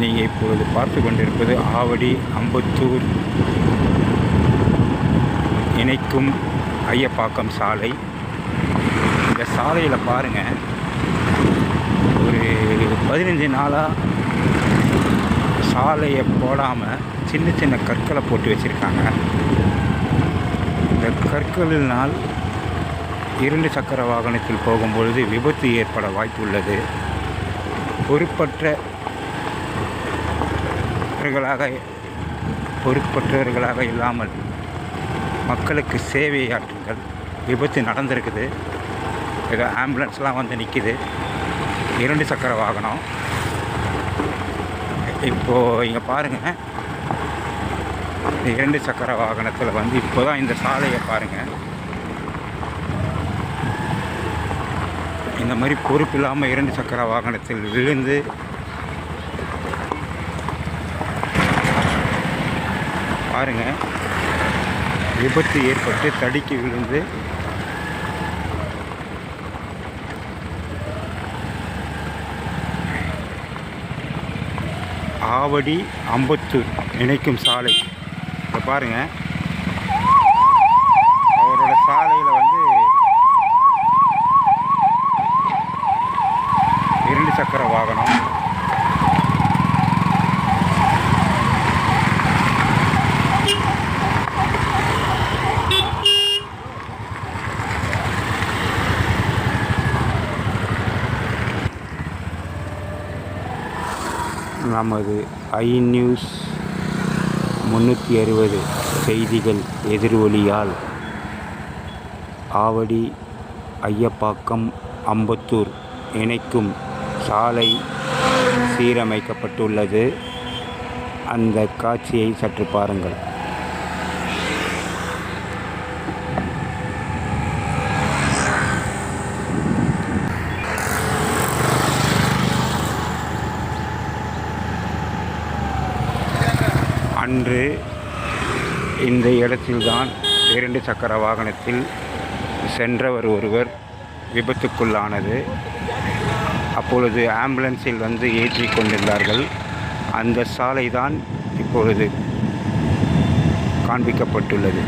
நீங்கள் இப்பொழுது பார்த்து கொண்டிருப்பது ஆவடி அம்பத்தூர். இணைக்கும் ஐயப்பாக்கம் சாலை. இந்த சாலையில் பாருங்கள் ஒரு பதினஞ்சு நாளாக சாலையை போடாமல் சின்ன சின்ன கற்களை போட்டு வச்சுருக்காங்க. இந்த கற்களினால் இரண்டு சக்கர வாகனத்தில் போகும்பொழுது விபத்து ஏற்பட வாய்ப்பு உள்ளது பொறுப்பற்ற பொறுப்பற்றவர்களாக பொறுப்பற்றவர்களாக இல்லாமல் மக்களுக்கு சேவையாற்றுங்கள் விபத்து நடந்திருக்குது. ஏதோ ஆம்புலன்ஸ்லாம் வந்து நிற்கிது இரண்டு சக்கர வாகனம். இப்போது இங்கே பாருங்கள் இந்த இரண்டு சக்கர வாகனத்தில் வந்து இப்போ தான் இந்த சாலையை பாருங்கள் இந்த மாதிரி பொறுப்பு இல்லாமல் இரண்டு சக்கர வாகனத்தில் விழுந்து பாருங்கள் விபத்து ஏற்பட்டு தடுக்கி விழுந்து. ஆவடி அம்பத்தூர் இணைக்கும் சாலை. இப்போ பாருங்கள் அவரோட சாலையில் வந்து இரண்டு சக்கர வாகனம் நமது ஐ நியூஸ் முந்நூற்றி அறுபது செய்திகள் எதிரொலியால். ஆவடி ஐயப்பாக்கம் அம்பத்தூர் இணைக்கும் சாலை சீரமைக்கப்பட்டுள்ளது. அந்த காட்சியை சற்று பாருங்கள். இன்று இந்த இடத்தில்தான் இரண்டு சக்கர வாகனத்தில் சென்றவர் ஒருவர் விபத்துக்குள்ளானது. அப்பொழுது ஆம்புலன்ஸில் வந்து ஏற்றி கொண்டிருந்தார்கள். அந்த சாலை தான் இப்பொழுது காண்பிக்கப்பட்டுள்ளது.